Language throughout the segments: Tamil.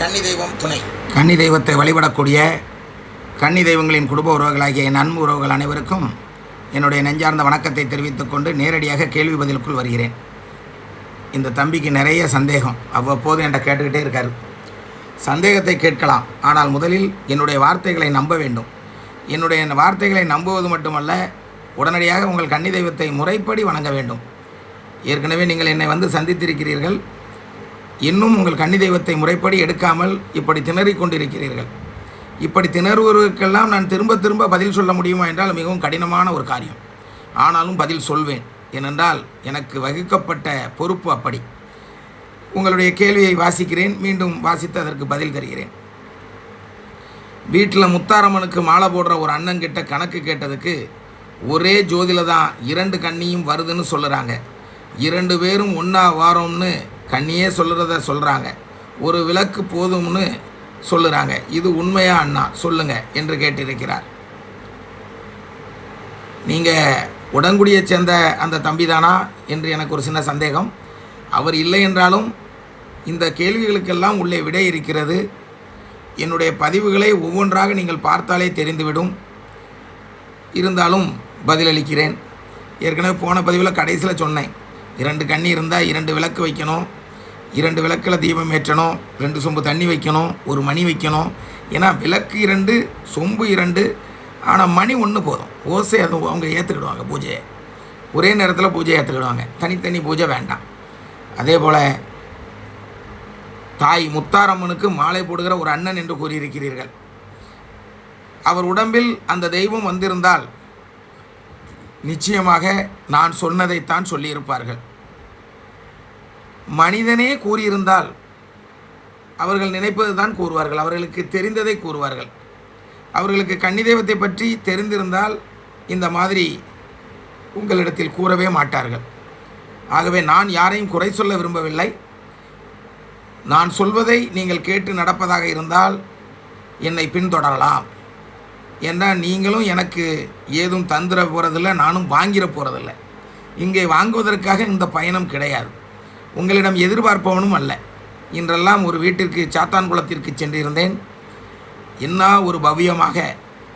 கன்னி தெய்வம் துணை. கன்னி தெய்வத்தை வழிபடக்கூடிய கன்னி தெய்வங்களின் குடும்ப உறவுகளாகிய என் அன்பு உறவுகள் அனைவருக்கும் என்னுடைய நெஞ்சார்ந்த வணக்கத்தை தெரிவித்துக் கொண்டு நேரடியாக கேள்வி பதிலுக்குள் வருகிறேன். இந்த தம்பிக்கு நிறைய சந்தேகம். அவ்வப்போது என்கிட்ட கேட்டுக்கிட்டே இருக்கார். சந்தேகத்தை கேட்கலாம். ஆனால் முதலில் என்னுடைய வார்த்தைகளை நம்ப வேண்டும். என்னுடைய வார்த்தைகளை நம்புவது மட்டுமல்ல உடனடியாக உங்கள் கன்னி தெய்வத்தை முறைப்படி வணங்க வேண்டும். ஏற்கனவே நீங்கள் என்னை வந்து சந்தித்திருக்கிறீர்கள். இன்னும் உங்கள் கன்னி தெய்வத்தை முறைப்படி எடுக்காமல் இப்படி திணறிக் கொண்டிருக்கிறீர்கள். இப்படி திணறுவதற்கெல்லாம் நான் திரும்ப திரும்ப பதில் சொல்ல முடியுமா என்றால் மிகவும் கடினமான ஒரு காரியம். ஆனாலும் பதில் சொல்வேன். ஏனென்றால் எனக்கு வகுக்கப்பட்ட பொறுப்பு அப்படி. உங்களுடைய கேள்வியை வாசிக்கிறேன். மீண்டும் வாசித்து அதற்கு பதில் தருகிறேன். வீட்டில் முத்தாரம்மனுக்கு மாலை போடுற ஒரு அண்ணங்கிட்ட கணக்கு கேட்டதுக்கு ஒரே ஜோதியில் தான் இரண்டு கண்ணியும் வருதுன்னு சொல்லுறாங்க. இரண்டு பேரும் ஒன்றா வாரோம்னு கண்ணியே சொல்கிறத சொல்கிறாங்க ஒரு விளக்கு போதும்னு சொல்லுறாங்க. இது உண்மையா அண்ணா? சொல்லுங்க என்று கேட்டிருக்கிறார். நீங்கள் உடன்குடியை சேர்ந்த அந்த தம்பிதானா என்று எனக்கு ஒரு சின்ன சந்தேகம். அவர் இல்லை என்றாலும் இந்த கேள்விகளுக்கெல்லாம் உள்ளே விடை இருக்கிறது. என்னுடைய பதிவுகளை ஒவ்வொன்றாக நீங்கள் பார்த்தாலே தெரிந்துவிடும். இருந்தாலும் பதிலளிக்கிறேன். ஏற்கனவே போன பதிவில் கடைசியில் சொன்னேன். இரண்டு கண்ணி இருந்தால் இரண்டு விளக்கு வைக்கணும். இரண்டு விளக்கில் தீபம் ஏற்றணும் ரெண்டு சொம்பு தண்ணி வைக்கணும் ஒரு மணி வைக்கணும். ஏன்னா விளக்கு இரண்டு சொம்பு இரண்டு ஆனால் மணி ஒன்று போதும். ஓசை அது அவங்க ஏற்றுக்கிடுவாங்க பூஜையை. ஒரே நேரத்தில் பூஜையை ஏற்றுக்கிடுவாங்க தனித்தனி பூஜை வேண்டாம். அதே போல் தாய் முத்தாரம்மனுக்கு மாலை போடுகிற ஒரு அண்ணன் என்று கூறியிருக்கிறீர்கள். அவர் உடம்பில் அந்த தெய்வம் வந்திருந்தால் நிச்சயமாக நான் சொன்னதைத்தான் சொல்லியிருப்பார்கள். மனிதனே கூறியிருந்தால் அவர்கள் நினைப்பது தான் கூறுவார்கள். அவர்களுக்கு தெரிந்ததை கூறுவார்கள். அவர்களுக்கு கன்னி தெய்வத்தை பற்றி தெரிந்திருந்தால் இந்த மாதிரி உங்களிடத்தில் கூறவே மாட்டார்கள். ஆகவே நான் யாரையும் குறை சொல்ல விரும்பவில்லை. நான் சொல்வதை நீங்கள் கேட்டு நடப்பதாக இருந்தால் என்னை பின்தொடரலாம். ஏன்னா நீங்களும் எனக்கு ஏதும் தந்துட போகிறதில்ல நானும் வாங்கிட போகிறதில்ல இங்கே வாங்குவதற்காக இந்த பயணம் கிடையாது. உங்களிடம் எதிர்பார்ப்பவனும் அல்ல. இன்றெல்லாம் ஒரு வீட்டிற்கு சாத்தான்குளத்திற்கு சென்றிருந்தேன். என்ன ஒரு பவ்யமாக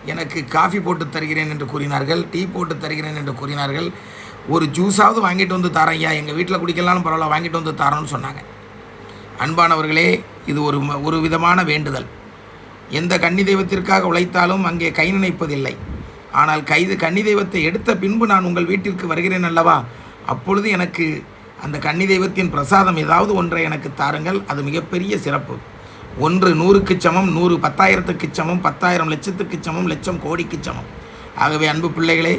எனக்கு காஃபி போட்டு தருகிறேன் என்று கூறினார்கள் டீ போட்டு தருகிறேன் என்று கூறினார்கள். ஒரு ஜூஸாவது வாங்கிட்டு வந்து தரேன் ஐயா எங்கள் வீட்டில் குடிக்கலாம்னு பரவாயில்ல வாங்கிட்டு வந்து தரோன்னு சொன்னாங்க. அன்பானவர்களே இது ஒரு ம- ஒரு விதமான வேண்டுதல். எந்த கன்னி தெய்வத்திற்காக உழைத்தாலும் அங்கே கை நினைப்பதில்லை. ஆனால் கைது கன்னி தெய்வத்தை எடுத்த பின்பு நான் உங்கள் வீட்டிற்கு வருகிறேன் அல்லவா? அப்பொழுது எனக்கு அந்த கன்னி தெய்வத்தின் பிரசாதம் ஏதாவது ஒன்றை எனக்கு தாருங்கள் அது மிகப்பெரிய சிறப்பு. ஒன்று நூறுக்கு சமம் நூறு பத்தாயிரத்துக்கு சமம் பத்தாயிரம் லட்சத்துக்கு சமம் லட்சம் கோடிக்கு சமம். ஆகவே அன்பு பிள்ளைகளே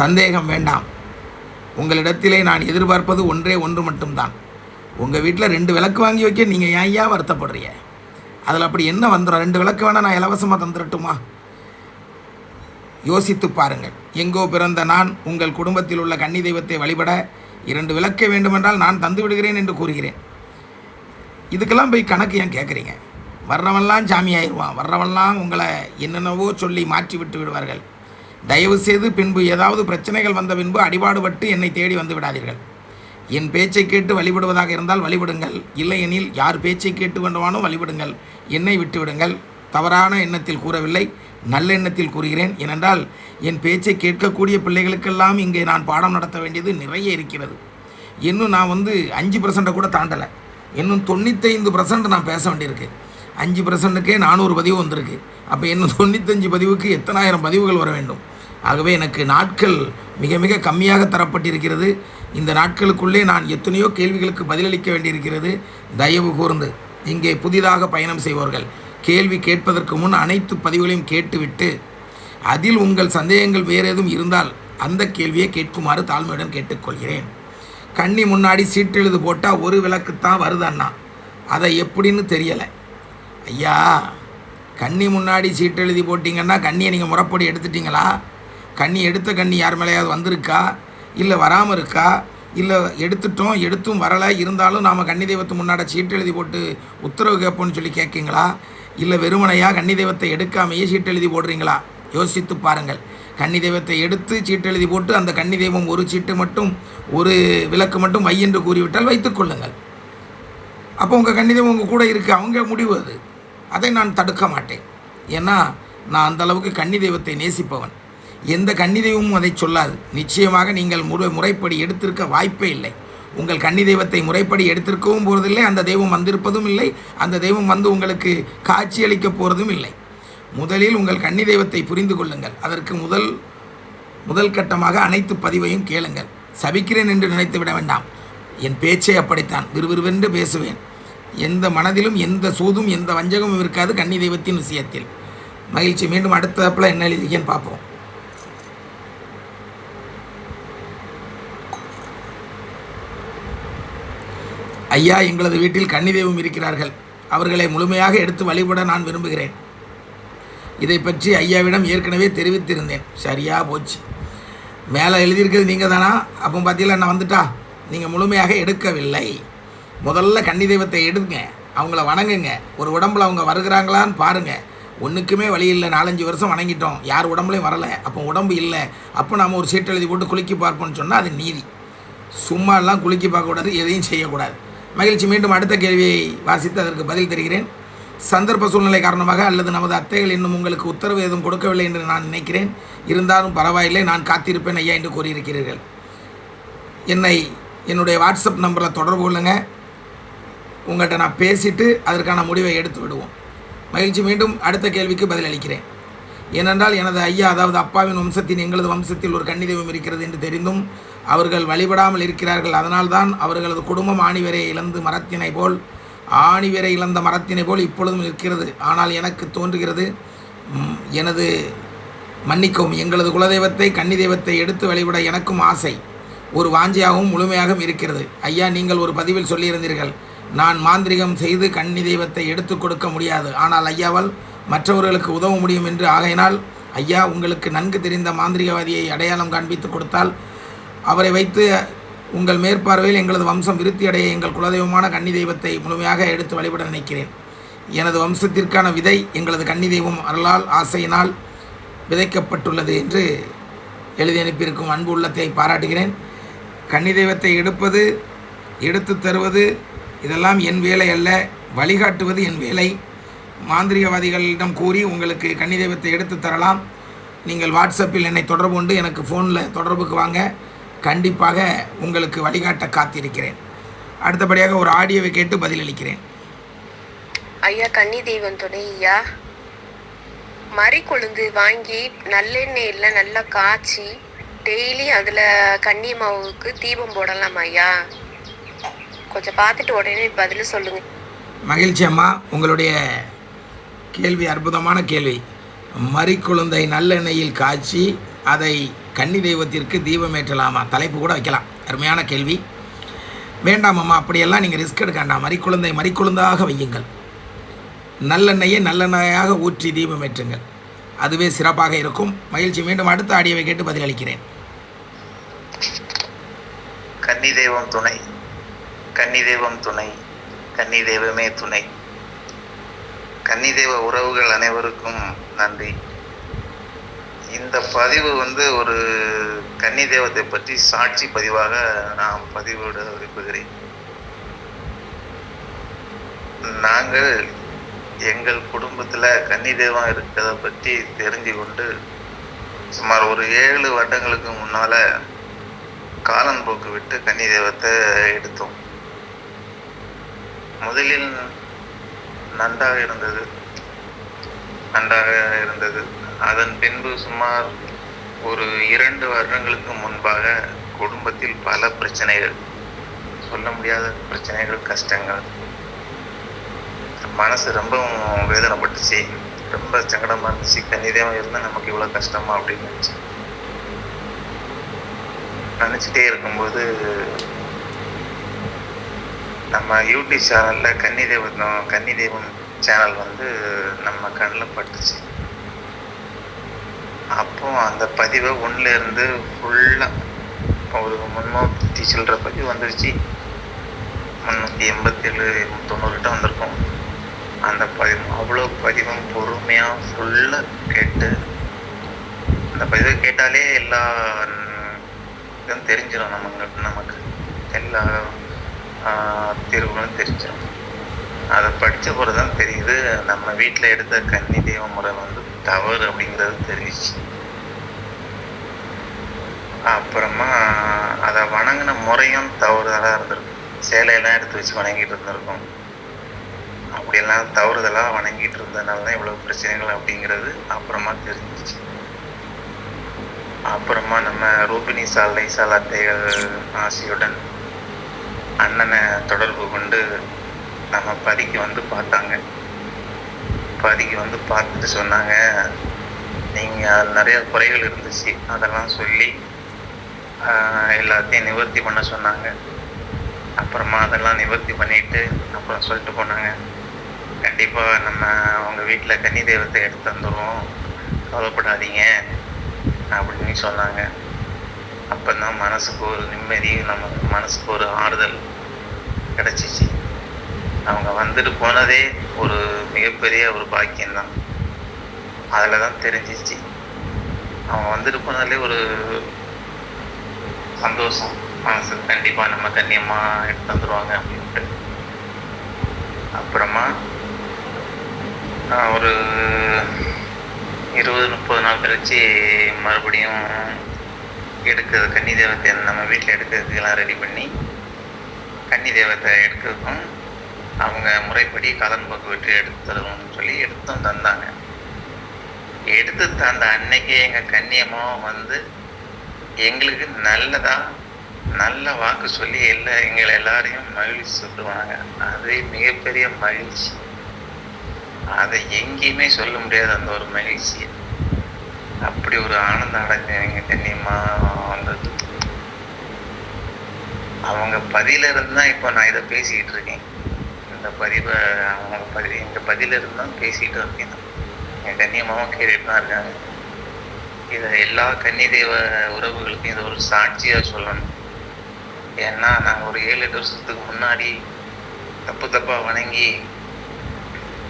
சந்தேகம் வேண்டாம். உங்களிடத்திலே நான் எதிர்பார்ப்பது ஒன்றே ஒன்று மட்டும்தான். உங்கள் வீட்டில் ரெண்டு விளக்கு வாங்கி வைக்க நீங்கள் ஏன் ஏன் வருத்தப்படுறீங்க? அதில் அப்படி என்ன வந்துடும் ரெண்டு விளக்கு வேணால் நான் இலவசமாக தந்துடட்டுமா யோசித்து பாருங்கள். எங்கோ பிறந்த நான் உங்கள் குடும்பத்தில் உள்ள கன்னி தெய்வத்தை வழிபட இரண்டு விளக்க வேண்டுமென்றால் நான் தந்து விடுகிறேன் என்று கூறுகிறேன். இதுக்கெல்லாம் போய் கணக்கு ஏன் கேட்குறீங்க? வர்றவன்லாம் சாமி ஆயிடுவான் வர்றவன்லாம் உங்களை என்னென்னவோ சொல்லி மாற்றி விட்டு விடுவார்கள். தயவு செய்து பின்பு ஏதாவது பிரச்சனைகள் வந்த பின்பு அடிபாடுபட்டு என்னை தேடி வந்து விடாதீர்கள். என் பேச்சை கேட்டு வழிபடுவதாக இருந்தால் வழிபடுங்கள். இல்லையெனில் யார் பேச்சை கேட்டு வேண்டுமானோ வழிபடுங்கள். என்னை விட்டுவிடுங்கள் தவறான எண்ணத்தில் கூறவில்லை. நல்லெண்ணத்தில் கூறுகிறேன். ஏனென்றால் என் பேச்சை கேட்கக்கூடிய பிள்ளைகளுக்கெல்லாம் இங்கே நான் பாடம் நடத்த வேண்டியது நிறைய இருக்கிறது. இன்னும் நான் வந்து அஞ்சு பர்சண்ட்டை கூட தாண்டலை. இன்னும் தொண்ணூத்தைந்து பர்சன்ட் நான் பேச வேண்டியிருக்கு. அஞ்சு பர்சன்ட்டுக்கே நானூறு பதிவு வந்திருக்கு. அப்போ இன்னும் தொண்ணூத்தஞ்சு பதிவுக்கு எத்தனாயிரம் பதிவுகள் வர வேண்டும்? ஆகவே எனக்கு நாட்கள் மிக மிக கம்மியாக தரப்பட்டிருக்கிறது. இந்த நாட்களுக்குள்ளே நான் எத்தனையோ கேள்விகளுக்கு பதிலளிக்க வேண்டியிருக்கிறது. தயவு கூர்ந்து இங்கே புதிதாக பயணம் செய்வோர்கள். கேள்வி கேட்பதற்கு முன் அனைத்து பதிவுகளையும் கேட்டுவிட்டு அதில் உங்கள் சந்தேகங்கள் வேறு எதுவும் இருந்தால் அந்த கேள்வியை கேட்குமாறு தாழ்மையுடன் கேட்டுக்கொள்கிறேன். கண்ணி முன்னாடி சீட்டெழுது போட்டால் ஒரு விளக்கு தான் வருது அண்ணா அதை எப்படின்னு தெரியலை. ஐயா கண்ணி முன்னாடி சீட்டு எழுதி போட்டிங்கன்னா கண்ணியை நீங்கள் முறப்படி எடுத்துட்டிங்களா? கண்ணி எடுத்த கண்ணி யார் மேலேயாவது வந்திருக்கா? இல்லை வராமல் இருக்கா? இல்லை எடுத்துட்டோம் எடுத்தும் வரலை. இருந்தாலும் நாம் கன்னி தெய்வத்து முன்னாடி சீட்டு எழுதி போட்டு உத்தரவு கேட்போம்னு சொல்லி கேட்குங்களா? இல்லை வெறுமனையாக கன்னி தெய்வத்தை எடுக்காமையே சீட்டு எழுதி போடுறீங்களா? யோசித்து பாருங்கள். கன்னி தெய்வத்தை எடுத்து சீட்டெழுதி போட்டு அந்த கன்னி தெய்வம் ஒரு சீட்டு மட்டும் ஒரு விளக்கு மட்டும் மை என்று கூறிவிட்டால் வைத்துக் கொள்ளுங்கள். அப்போ உங்கள் கன்னிதெய்வம் உங்கள் கூட இருக்குது அவங்க முடிவு அது. அதை நான் தடுக்க மாட்டேன். ஏன்னா நான் அந்த அளவுக்கு கன்னி தெய்வத்தை நேசிப்பவன். எந்த கன்னி தெய்வமும் அதை சொல்லாது. நிச்சயமாக நீங்கள் முறை முறைப்படி எடுத்திருக்க வாய்ப்பே இல்லை. உங்கள் கன்னி தெய்வத்தை முறைப்படி எடுத்திருக்கவும் போகிறதில்லை அந்த தெய்வம் வந்திருப்பதும் இல்லை அந்த தெய்வம் வந்து உங்களுக்கு காட்சியளிக்க போகிறதும் இல்லை. முதலில் உங்கள் கன்னி தெய்வத்தை புரிந்து கொள்ளுங்கள். அதற்கு முதல் முதல் கட்டமாக அனைத்து பதிவையும் கேளுங்கள். சபிக்கிறேன் என்று நினைத்து விட வேண்டாம். என் பேச்சை அப்படித்தான். விறுவிறுவென்று பேசுவேன். எந்த மனதிலும் எந்த சூதும் எந்த வஞ்சகமும் இருக்காது கன்னி தெய்வத்தின் விஷயத்தில். மகிழ்ச்சி. மீண்டும் அடுத்த என்ன எழுதிக்கன்னு பார்ப்போம். ஐயா எங்களது வீட்டில் கன்னி தெய்வம் இருக்கிறார்கள். அவர்களை முழுமையாக எடுத்து வழிபட நான் விரும்புகிறேன். இதை பற்றி ஐயாவிடம் ஏற்கனவே தெரிவித்திருந்தேன். சரியா போச்சு. மேலே எழுதியிருக்கிறது நீங்கள் தானா அப்போ பார்த்தீங்களா நான் வந்துட்டா? நீங்கள் முழுமையாக எடுக்கவில்லை. முதல்ல கன்னி தெய்வத்தை எடுங்க. அவங்கள வணங்குங்க. ஒரு உடம்புல அவங்க வருகிறாங்களான்னு பாருங்கள் ஒன்றுக்குமே வழி இல்லை. நாலஞ்சு வருஷம் வணங்கிட்டோம். யார் உடம்புலையும் வரலை. அப்போ உடம்பு இல்லை. அப்போ நாம் ஒரு சீட்டு எழுதி போட்டு குலுக்கி பார்ப்போம்னு சொன்னால் அது நீதி. சும்மாலாம் குலுக்கி பார்க்கக்கூடாது. எதையும் செய்யக்கூடாது. மகிழ்ச்சி மீண்டும் அடுத்த கேள்வியை வாசித்து அதற்கு பதில் தருகிறேன். சந்தர்ப்ப சூழ்நிலை காரணமாக அல்லது நமது அத்தைகள் இன்னும் உங்களுக்கு உத்தரவு எதுவும் கொடுக்கவில்லை என்று நான் நினைக்கிறேன். இருந்தாலும் பரவாயில்லை நான் காத்திருப்பேன் ஐயா என்று கூறியிருக்கிறீர்கள். என்னை என்னுடைய வாட்ஸ்அப் நம்பரில் தொடர்பு கொள்ளுங்க. உங்கள்கிட்ட நான் பேசிட்டு அதற்கான முடிவை எடுத்து விடுவோம். மகிழ்ச்சி மீண்டும் அடுத்த கேள்விக்கு பதிலளிக்கிறேன் ஏனென்றால் எனது ஐயா அதாவது அப்பாவின் வம்சத்தின் எங்களது வம்சத்தில் ஒரு கன்னிதெய்வம் இருக்கிறது என்று தெரிந்தும் அவர்கள் வழிபடாமல் இருக்கிறார்கள். அதனால்தான் அவர்களது குடும்பம் ஆணிவரை இழந்து மரத்தினை போல் ஆணிவரை இழந்த மரத்தினை போல் இப்பொழுதும் இருக்கிறது ஆனால் எனக்கு தோன்றுகிறது எனது மன்னிக்கவும் எங்களது குலதெய்வத்தை கன்னி தெய்வத்தை எடுத்து வழிபட எனக்கும் ஆசை. ஒரு வாஞ்சியாகவும் முழுமையாகவும் இருக்கிறது. ஐயா நீங்கள் ஒரு பதிவில் சொல்லியிருந்தீர்கள் நான் மாந்திரிகம் செய்து கன்னி தெய்வத்தை எடுத்து கொடுக்க முடியாது. ஆனால் ஐயாவால் மற்றவர்களுக்கு உதவ முடியும் என்று. ஆகையினால் ஐயா உங்களுக்கு நன்கு தெரிந்த மாந்திரிகவாதியை அடையாளம் காண்பித்து கொடுத்தால் அவரை வைத்து உங்கள் மேற்பார்வையில் எங்களது வம்சம் விருத்தியடைய எங்கள் குலதெய்வமான கன்னி தெய்வத்தை முழுமையாக எடுத்து வழிபட நினைக்கிறேன். எனது வம்சத்திற்கான விதை எங்களது கன்னி தெய்வம் அருளால் ஆசையினால் விதைக்கப்பட்டுள்ளது என்று எழுதி அனுப்பியிருக்கும் அன்பு உள்ளத்தை பாராட்டுகிறேன். கன்னி தெய்வத்தை எடுப்பது எடுத்து தருவது இதெல்லாம் என் வேலை அல்ல வழிகாட்டுவது என் வேலை. மாந்திரிகவாதிகளிடம் கூறி உங்களுக்கு கன்னி தெய்வத்தை எடுத்து தரலாம். நீங்கள் வாட்ஸ்அப்பில் என்னை தொடர்பு கொண்டு எனக்கு ஃபோனில் தொடர்புக்கு வாங்க. கண்டிப்பாக உங்களுக்கு வழிகாட்ட காத்திருக்கிறேன். அடுத்தபடியாக ஒரு ஆடியோவை கேட்டு பதிலளிக்கிறேன். ஐயா கன்னி தெய்வம் துணை ஐயா. மறி கொழுந்து வாங்கி நல்லெண்ணெயில் நல்லா காய்ச்சி டெய்லி அதில் கன்னி மாவுக்கு தீபம் போடலாம் ஐயா. கொஞ்சம் பார்த்துட்டு உடனே பதில் சொல்லுங்க. மகிழ்ச்சி அம்மா. உங்களுடைய கேள்வி அற்புதமான கேள்வி. மறிக்குழுந்தை நல்லெண்ணெயில் காய்ச்சி அதை கன்னி தெய்வத்திற்கு தீபமேற்றலாமா தலைப்பு கூட வைக்கலாம். அருமையான கேள்வி. வேண்டாம் அம்மா அப்படியெல்லாம் நீங்கள் ரிஸ்க் எடுக்க வேண்டாம். மறிக்குழுந்தை மறிக்குழுந்தாக வையுங்கள். நல்லெண்ணெயை நல்லெண்ணெயாக ஊற்றி தீபம் ஏற்றுங்கள். அதுவே சிறப்பாக இருக்கும். மகிழ்ச்சி. மீண்டும் அடுத்த ஆடியோவை கேட்டு பதிலளிக்கிறேன். கன்னி தெய்வம் துணை. கன்னி தெய்வம் துணை. கன்னி தெய்வமே துணை. கன்னி தெய்வ உறவுகள் அனைவருக்கும் நன்றி. இந்த பதிவு வந்து ஒரு கன்னி தெய்வத்தை பற்றி சாட்சி பதிவாக நான் பதிவிட விரும்புகிறேன். நாங்கள் எங்கள் குடும்பத்தில் கன்னி தெய்வம் இருக்கிறத பற்றி தெரிஞ்சு கொண்டு சுமார் ஒரு ஏழு வருடங்களுக்கு முன்னால் காலம் போக்கு விட்டு கன்னி தெய்வத்தை எடுத்தோம். முதலில் நன்றாக இருந்தது. நன்றாக இருந்தது. அதன் பின்பு சுமார் ஒரு இரண்டு வருடங்களுக்கு முன்பாக குடும்பத்தில் பல பிரச்சனைகள் சொல்ல முடியாத பிரச்சனைகள் கஷ்டங்கள். மனசு ரொம்ப வேதனைப்பட்டுச்சு. ரொம்ப சங்கடமாக இருந்துச்சு. கன்னிதேவம் இருந்தால் நமக்கு இவ்வளோ கஷ்டமா அப்படின்னு நினச்சி. நினச்சிட்டே இருக்கும்போது நம்ம யூடியூப் சேனலில் கன்னி தெய்வம் கன்னி தெய்வம் சேனல் வந்து நம்ம கண்ணில் பட்டுச்சு. அப்போ அந்த பதிவை ஒன்றுல இருந்து ஃபுல்லாக ஒரு முன்னூற்றி சில்லற பதிவு வந்துருச்சு. முந்நூற்றி எண்பத்தேழு தொண்ணூறுகிட்ட வந்திருக்கும். அந்த பதிவு அவ்வளோ பதிவும் பொறுமையாக ஃபுல்லாக கேட்டு அந்த பதிவை கேட்டாலே எல்லா இதுவும் தெரிஞ்சிடும் நமக்கு நமக்கு எல்லா தீர்வுகளும் தெரிஞ்சிடும் அதை படித்த பிறகு தான் தெரியுது. நம்ம வீட்டில் எடுத்த கன்னி தெய்வ முறை வந்து தவறு அப்படிங்கிறது தெரிஞ்சிச்சு. அப்புறமா அதை வணங்கின முறையும் தவறுதலாக இருந்திருக்கும் சேலையெல்லாம் எடுத்து வச்சு வணங்கிட்டு இருந்திருக்கும். அப்படியெல்லாம் தவறுதலாக வணங்கிட்டு இருந்ததுனால தான் இவ்வளோ பிரச்சனைகள் அப்படிங்கிறது அப்புறமா தெரிஞ்சிச்சு. அப்புறமா நம்ம ரூபினி சாலை சாலாத்தைகள் ஆசையுடன் அண்ணனை தொடர்பு கொண்டு நம்ம பதிக்கு வந்து பார்த்தாங்க. பதிக்கு வந்து பார்த்துட்டு சொன்னாங்க. நீங்கள் அதில் நிறைய குறைகள் இருந்துச்சு. அதெல்லாம் சொல்லி எல்லாத்தையும் நிவர்த்தி பண்ண சொன்னாங்க. அப்புறமா அதெல்லாம் நிவர்த்தி பண்ணிட்டு அப்புறம் சொல்லிட்டு போனாங்க. கண்டிப்பாக நம்ம அவங்க வீட்டில் கன்னி தெய்வத்தை எடுத்து வந்துடுவோம் கவலைப்படாதீங்க அப்படின்னு சொன்னாங்க. அப்போ தான் மனசுக்கு ஒரு நிம்மதி நம்ம மனசுக்கு ஒரு ஆறுதல் கிடச்சிச்சு. அவங்க வந்துட்டு போனதே ஒரு மிகப்பெரிய ஒரு பாக்கியம்தான். அதில் தான் தெரிஞ்சிச்சு. அவங்க வந்துட்டு போனாலே ஒரு சந்தோஷம். மனசு கண்டிப்பாக நம்ம கண்ணியமாக எடுத்து வந்துடுவாங்க அப்படின்ட்டு. அப்புறமா ஒரு இருபது முப்பது நாள் கழிச்சு மறுபடியும் எடுக்கிறது கன்னி தேவத்தை நம்ம வீட்டில் எடுக்கிறதுக்கெல்லாம் ரெடி பண்ணி கன்னி தேவத்தை எடுக்கிறதுக்கும் அவங்க முறைப்படி கலன் பக்கு விட்டு எடுத்து சொல்லி எடுத்தும் தந்தாங்க. எடுத்து தந்த அன்னைக்கே எங்கள் கன்னியம்மா வந்து எங்களுக்கு நல்லதாக நல்ல வாக்கு சொல்லி எல்லா எங்களை எல்லாரையும் மகிழ்ச்சி சொல்லுவாங்க. அது மிகப்பெரிய மகிழ்ச்சி. அதை எங்கேயுமே சொல்ல முடியாது அந்த ஒரு மகிழ்ச்சி அப்படி ஒரு ஆனந்தம் அடைஞ்ச எங்கள் கண்ணியமாக வந்தது. அவங்க பதிலிருந்து தான் இப்போ நான் இதை பேசிக்கிட்டு இருக்கேன். இந்த பதிவை அவங்க பதி எங்கள் பதிலிருந்து தான் பேசிக்கிட்டு இருக்கேன். என் கண்ணியமாவும் கேட்டுட்டு தான் இருக்காங்க. இதை எல்லா கன்னி தெய்வ உறவுகளுக்கும் இதை ஒரு சாட்சியாக சொல்லணும். ஏன்னா நான் ஒரு ஏழு எட்டு வருஷத்துக்கு முன்னாடி தப்பு தப்பாக வணங்கி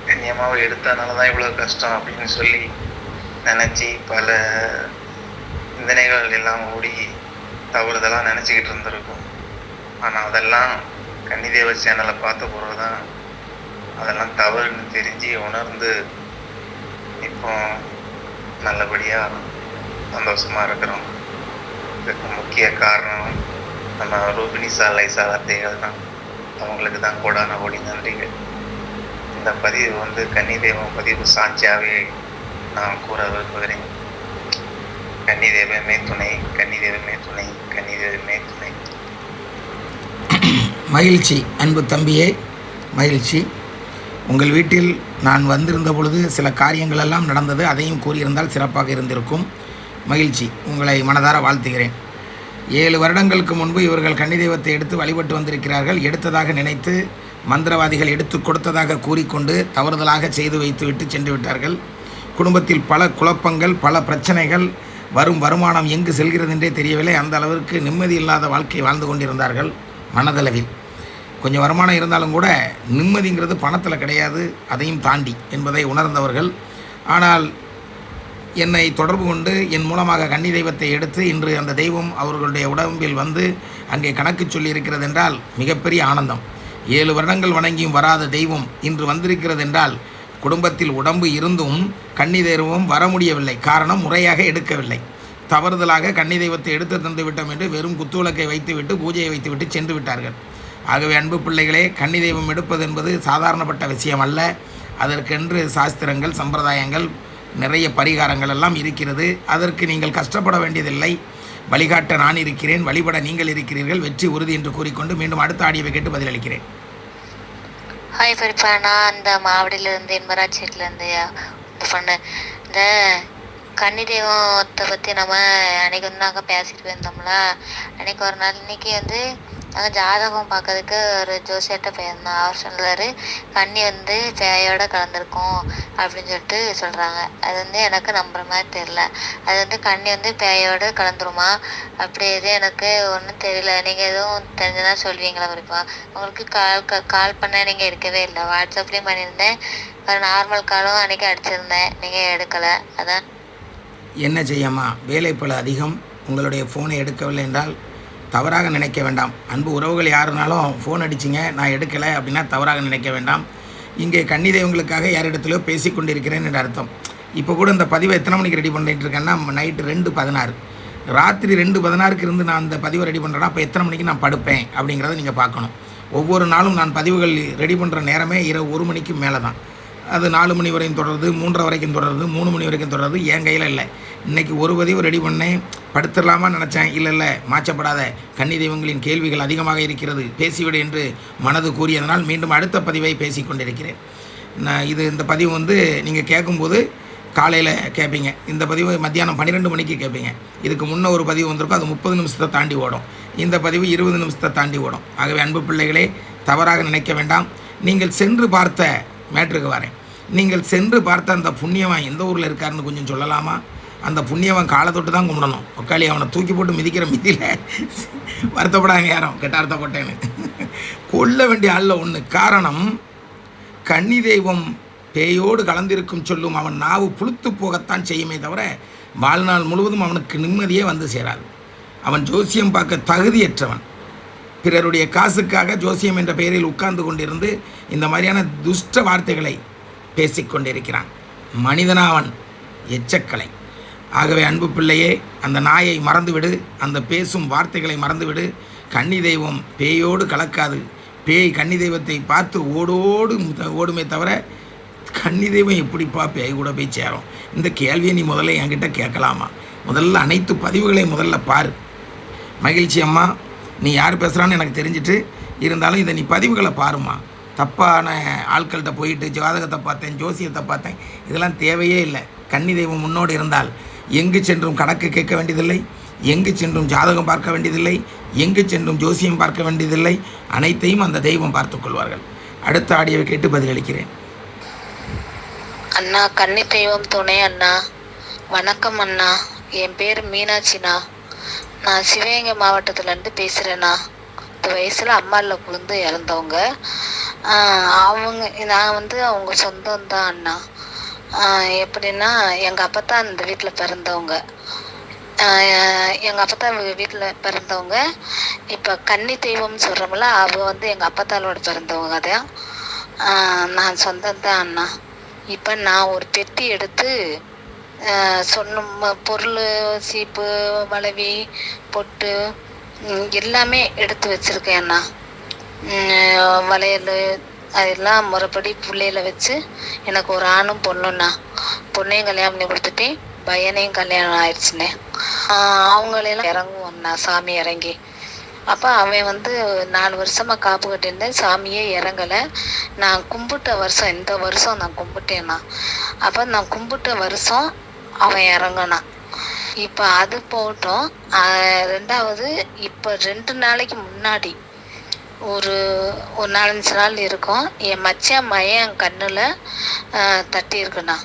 கண்ணியமாவை எடுத்ததுனால தான் இவ்வளோ கஷ்டம் அப்படின்னு சொல்லி நினச்சி பல சிந்தனைகள் எல்லாம் ஓடி தவறுதெல்லாம் நினச்சிக்கிட்டு இருந்திருக்கும். ஆனால் அதெல்லாம் கன்னிதேவ சேனலை பார்த்த பிறகு தான் அதெல்லாம் தவறுன்னு தெரிஞ்சு உணர்ந்து இப்போ நல்லபடியாக சந்தோஷமாக இருக்கிறோம். இதுக்கு முக்கிய காரணம் நம்ம ரூபினி சாலை சாரத்தைகள் தான். அவங்களுக்கு தான் கோடான கோடி நன்றிகள். இந்த பதிவு வந்து கன்னிதேவம் பதிவு சாட்சியாகவே நான் கூற விரும்புகிறேன். கன்னிதேவமே துணை கன்னிதேவமே துணை கன்னிதேவமே துணை. மகிழ்ச்சி. அன்பு தம்பியே மகிழ்ச்சி. உங்கள் வீட்டில் நான் வந்திருந்த பொழுது சில காரியங்கள் எல்லாம் நடந்தது. அதையும் கூறியிருந்தால் சிறப்பாக இருந்திருக்கும். மகிழ்ச்சி. உங்களை மனதார வாழ்த்துகிறேன். ஏழு வருடங்களுக்கு முன்பு இவர்கள் கன்னி தெய்வத்தை எடுத்து வழிபட்டு வந்திருக்கிறார்கள். எடுத்ததாக நினைத்து மந்திரவாதிகள் எடுத்து கொடுத்ததாக கூறிக்கொண்டு தவறுதலாக செய்து வைத்துவிட்டு சென்று விட்டார்கள். குடும்பத்தில் பல குழப்பங்கள் பல பிரச்சனைகள் வரும் வருமானம் எங்கு செல்கிறது என்றே தெரியவில்லை. அந்த அளவிற்கு நிம்மதி இல்லாத வாழ்க்கை வாழ்ந்து கொண்டிருந்தார்கள் மனதளவில். கொஞ்சம் வருமானம் இருந்தாலும் கூட நிம்மதிங்கிறது பணத்தில் கிடையாது அதையும் தாண்டி என்பதை உணர்ந்தவர்கள். ஆனால் என்னை தொடர்பு கொண்டு என் மூலமாக கன்னி தெய்வத்தை எடுத்து இன்று அந்த தெய்வம் அவர்களுடைய உடம்பில் வந்து அங்கே கணக்கு சொல்லி இருக்கிறது என்றால் மிகப்பெரிய ஆனந்தம். ஏழு வருடங்கள் வணங்கியும் வராத தெய்வம் இன்று வந்திருக்கிறது என்றால் குடும்பத்தில் உடம்பு இருந்தும் கன்னி தெய்வம் வர முடியவில்லை. காரணம் முறையாக எடுக்கவில்லை. தவறுதலாக கன்னி தெய்வத்தை எடுத்து தந்து விட்டோம் என்று வெறும் குத்துவிளக்கை வைத்துவிட்டு பூஜையை வைத்துவிட்டு சென்று விட்டார்கள். ஆகவே அன்பு பிள்ளைகளே கன்னி தெய்வம் எடுப்பது என்பது சாதாரணப்பட்ட விஷயம் அல்ல அதற்கென்று சாஸ்திரங்கள் சம்பிரதாயங்கள் நிறைய பரிகாரங்கள் எல்லாம் இருக்கிறது. அதற்கு நீங்கள் கஷ்டப்பட வேண்டியதில்லை. வழிகாட்ட நான் இருக்கிறேன். வழிபட நீங்கள் இருக்கிறீர்கள். வெற்றி உறுதி என்று கூறிக்கொண்டு மீண்டும் அடுத்த ஆடியோவை கேட்டு பதிலளிக்கிறேன். ஹாய் பெரியப்பா நான் அந்த மாவடியிலேருந்து இன்பராட்சியிலேருந்து இது பண்ண. இந்த கன்னி தெய்வத்தை பற்றி நம்ம அன்னைக்கு வந்து நாங்கள் பேசிட்டு போயிருந்தோம்ல அன்னைக்கு ஒரு நாள் இன்னைக்கு வந்து நாங்கள் ஜாதகம் பார்க்கறதுக்கு ஒரு ஜோசியர்கிட்ட போயிருந்தோம் அவர் சொன்னார் கண்ணி வந்து பேயோட கலந்துருக்கும் அப்படின்னு சொல்லிட்டு சொல்கிறாங்க அது வந்து எனக்கு நம்புற மாதிரி தெரில அது வந்து கண்ணி வந்து பேயோட கலந்துருமா? அப்படி எதுவும் எனக்கு ஒன்றும் தெரியல. நீங்கள் எதுவும் தெரிஞ்சதா சொல்வீங்களா குறிப்பா? உங்களுக்கு கால் க- கால் பண்ண நீங்கள் எடுக்கவே இல்லை. வாட்ஸ்அப்லேயும் பண்ணியிருந்தேன். நார்மல் காலும் அன்றைக்கி அடிச்சிருந்தேன். நீங்கள் எடுக்கலை. அதான். என்ன செய்யம்மா வேலைப்பளு அதிகம். உங்களுடைய ஃபோனை எடுக்கவில்லை என்றால் தவறாக நினைக்க வேண்டாம். அன்பு உறவுகள் யாருனாலும் ஃபோன் அடிச்சிங்க நான் எடுக்கலை அப்படின்னா தவறாக நினைக்க வேண்டாம். இங்கே கன்னிதெய்வங்களுக்காக யாரிடத்துலையோ பேசி கொண்டிருக்கிறேன் என்று அர்த்தம். இப்போ கூட இந்த பதிவை எத்தனை மணிக்கு ரெடி பண்ணிட்டு இருக்கேன்னா நைட்டு ரெண்டு பதினாறு. ராத்திரி ரெண்டு பதினாறுக்கு இருந்து நான் அந்த பதிவை ரெடி பண்ணுறேன்னா அப்போ எத்தனை மணிக்கு நான் படுப்பேன் அப்படிங்கிறத நீங்கள் பார்க்கணும். ஒவ்வொரு நாளும் நான் பதிவுகள் ரெடி பண்ணுற நேரமே இரவு ஒரு மணிக்கு மேலே தான் அது நாலு மணி வரைக்கும் தொடருது மூன்றரை வரைக்கும் தொடருது மூணு மணி வரைக்கும் தொடருது என் கையில் இல்லை. இன்றைக்கி ஒரு பதிவு ரெடி பண்ணேன் படுத்துடலாமா நினச்சேன்? இல்லை இல்லை. மாற்றப்படாத கன்னி தெய்வங்களின் கேள்விகள் அதிகமாக இருக்கிறது. பேசிவிடு என்று மனது கூறியதனால் மீண்டும் அடுத்த பதிவை பேசி கொண்டிருக்கிறேன். நான் இது இந்த பதிவு வந்து நீங்கள் கேட்கும்போது காலையில் கேட்பீங்க இந்த பதிவு மத்தியானம் பன்னிரெண்டு மணிக்கு கேட்பீங்க இதுக்கு முன்ன ஒரு பதிவு வந்திருக்கும். அது முப்பது நிமிஷத்தை தாண்டி ஓடும். இந்த பதிவு இருபது நிமிஷத்தை தாண்டி ஓடும். ஆகவே அன்பு பிள்ளைகளே தவறாக நினைக்க வேண்டாம். நீங்கள் சென்று பார்த்த மேட்ருக்கு வரேன். நீங்கள் சென்று பார்த்த அந்த புண்ணியவன் எந்த ஊரில் இருக்காருன்னு கொஞ்சம் சொல்லலாமா? அந்த புண்ணியவன் காலை தொட்டு தான் கும்பிடணும். உக்காளி அவனை தூக்கி போட்டு மிதிக்கிற மிதியில் வருத்தப்படாங்க யாரும். கெட்டார்த்தப்பட்டேன்னு. கொல்ல வேண்டிய ஆளில் ஒன்று காரணம் கன்னி தெய்வம் பேயோடு கலந்திருக்கும் சொல்லும் அவன் நாவு புழுத்து போகத்தான் செய்யுமே தவிர வாழ்நாள் முழுவதும் அவனுக்கு நிம்மதியே வந்து சேராது. அவன் ஜோசியம் பார்க்க தகுதியற்றவன். பிறருடைய காசுக்காக ஜோசியம் என்ற பெயரில் உட்கார்ந்து கொண்டிருந்து இந்த மாதிரியான துஷ்ட வார்த்தைகளை பேசிக்கொண்டிருக்கிறான். மனிதனாவன் எச்சக்கலை. ஆகவே அன்பு பிள்ளையே அந்த நாயை மறந்துவிடு அந்த பேசும் வார்த்தைகளை மறந்துவிடு. கன்னி தெய்வம் பேயோடு கலக்காது. பேய் கன்னி தெய்வத்தை பார்த்து ஓடோடு ஓடுமே தவிர கன்னி தெய்வம் எப்படிப்பா பேய் கூட போய் சேரும்? இந்த கேள்வியை நீ முதல்ல என்கிட்ட கேட்கலாமா? முதல்ல அனைத்து பதிவுகளையும் முதல்ல பாரு. மகிழ்ச்சி அம்மா. நீ யார் பேசுகிறான்னு எனக்கு தெரிஞ்சிட்டு இருந்தாலும் இதை நீ பதிவுகளை பாருமா தப்பான ஆட்கள்கிட்ட போயிட்டு ஜாதகத்தை பார்த்தேன் ஜோசியத்தை பார்த்தேன் இதெல்லாம் தேவையே இல்லை. கன்னி தெய்வம் முன்னோடு இருந்தால் எங்கு சென்றும் கணக்கு கேட்க வேண்டியதில்லை. எங்கு சென்றும் ஜாதகம் பார்க்க வேண்டியதில்லை. எங்கு சென்றும் ஜோசியம் பார்க்க வேண்டியதில்லை. அனைத்தையும் அந்த தெய்வம் பார்த்துக் கொள்வார்கள். அடுத்த ஆடியோவை கேட்டு பதிலளிக்கிறேன். அண்ணா கன்னி தெய்வம் துணை அண்ணா. வணக்கம் அண்ணா. என் பேர் மீனாட்சிண்ணா. நான் சிவகங்கை மாவட்டத்துலேருந்து பேசுகிறேண்ணா இந்த வயசில் அம்மாவில் குழுந்து இறந்தவங்க. அவங்க நான் வந்து அவங்க சொந்தம் தான் அண்ணா. எப்படின்னா எங்கள் அப்பா தான் இந்த வீட்டில் பிறந்தவங்க. எங்கள் எங்கள் அப்பத்தா வீட்டில் பிறந்தவங்க. இப்போ கன்னி தெய்வம்னு சொல்கிறோம்ல அவ வந்து எங்கள் அப்பத்தாலோட பிறந்தவங்க தான் நான் சொந்தம் தான் அண்ணா. இப்போ நான் ஒரு பெட்டி எடுத்து சொன்ன பொருள் சீப்பு வளவி பொட்டு எல்லாமே எடுத்து வச்சுருக்கேன் அண்ணா. வளையல் அதெல்லாம் முறைப்படி பிள்ளையில வச்சு எனக்கு ஒரு ஆணும் பொண்ணுண்ணா பொண்ணையும் கல்யாணம் பண்ணி கொடுத்துட்டேன். பையனையும் கல்யாணம் ஆயிடுச்சுண்ணே. அவங்களெல்லாம் இறங்குவோம்ண்ணா சாமி இறங்கி. அப்போ அவன் வந்து நாலு வருஷமாக காப்பு கட்டியிருந்தேன் சாமியே இறங்கலை. நான் கும்பிட்ட வருஷம் இந்த வருஷம் நான் கும்பிட்டேன்னா அப்போ நான் கும்பிட்ட வருஷம் அவன் இறங்கினான். இப்போ அது போகட்டும். ரெண்டாவது இப்போ ரெண்டு நாளைக்கு முன்னாடி ஒரு ஒரு நாலஞ்சு நாள் இருக்கும். என் மச்சான் மயன் கண்ணில் தட்டியிருக்குண்ணா.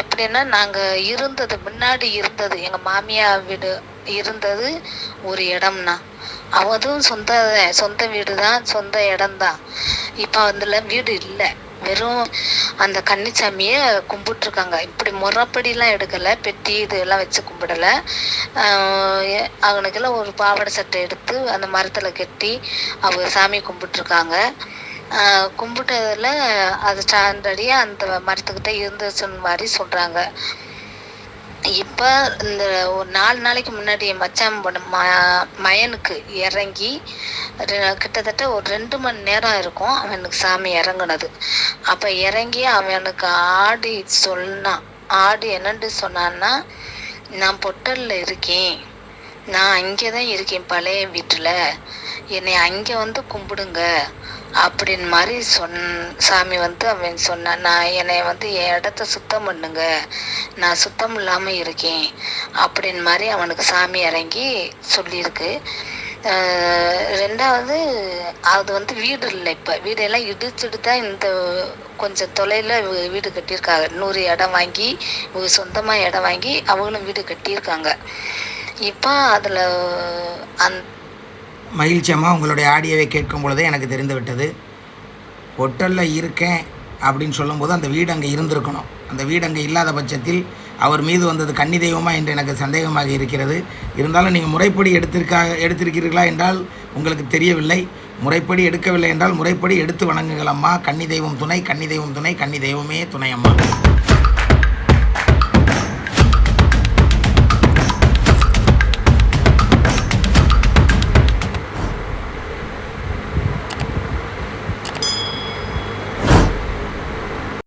எப்படின்னா நாங்கள் இருந்தது முன்னாடி இருந்தது எங்கள் மாமியார் வீடு இருந்தது ஒரு இடம்னா அவதும் சொந்த சொந்த வீடு தான் சொந்த இடம்தான். இப்போ அதில் வீடு இல்லை. வெறும் அந்த கன்னிச்சாமியை கும்பிட்டுருக்காங்க. இப்படி முறைப்படிலாம் எடுக்கலை. பெட்டி இதெல்லாம் வச்சு கும்பிடலை. அவனுக்கெல்லாம் ஒரு பாவாடை சட்டை எடுத்து அந்த மரத்தில் கட்டி அவங்க சாமி கும்பிட்டுருக்காங்க. கும்பிட்டதில் அது சார்ந்தடியாக அந்த மரத்துக்கிட்ட இருந்துச்சுன்னு மாதிரி சொல்கிறாங்க இப்போ இந்த ஒரு நாலு நாளைக்கு முன்னாடி என் மச்சான் ம மயனுக்கு இறங்கி ரெ- கிட்டத்தட்ட ஒரு ரெண்டு மணி நேரம் இருக்கும் அவனுக்கு சாமி இறங்குனது. அப்போ இறங்கி அவனுக்கு ஆடி சொன்னான் ஆடி என்னன்னு சொன்னான்னா நான் பொட்டலில் இருக்கேன். நான் அங்கே தான் இருக்கேன் பழைய வீட்டில். என்னை அங்கே வந்து கும்பிடுங்க. அப்படின்னு மாதிரி சொன் சாமி வந்து அவன் சொன்னான் நான் என்னை வந்து என் இடத்த சுத்தம் பண்ணுங்க. நான் சுத்தம் இல்லாமல் இருக்கேன். அப்படின்னு மாதிரி அவனுக்கு சாமி இறங்கி சொல்லியிருக்கு. ரெண்டாவது அது வந்து வீடு இல்லை இப்போ. வீடெல்லாம் இடிச்சுட்டு தான் இந்த கொஞ்சம் தொலைவில் வீடு கட்டியிருக்காங்க. நூறு இடம் வாங்கி இவங்க சொந்தமாக இடம் வாங்கி அவங்களும் வீடு கட்டியிருக்காங்க. இப்போ அதில் அந் மகிழ்ச்சி அம்மா உங்களுடைய ஆடியோவை கேட்கும் பொழுதே எனக்கு தெரிந்து விட்டது ஹோட்டலில் இருக்கேன் அப்படின்னு சொல்லும்போது அந்த வீடு அங்கே இருந்திருக்கணும். அந்த வீடு அங்கே இல்லாத பட்சத்தில் அவர் மீது வந்தது கன்னி தெய்வமா என்று எனக்கு சந்தேகமாக இருக்கிறது. இருந்தாலும் நீங்கள் முறைப்படி எடுத்திருக்கா எடுத்திருக்கிறீர்களா என்றால் உங்களுக்கு தெரியவில்லை. முறைப்படி எடுக்கவில்லை என்றால் முறைப்படி எடுத்து வணங்குங்களம்மா கன்னி தெய்வம் துணை கன்னி தெய்வம் துணை கன்னி தெய்வமே துணை அம்மா.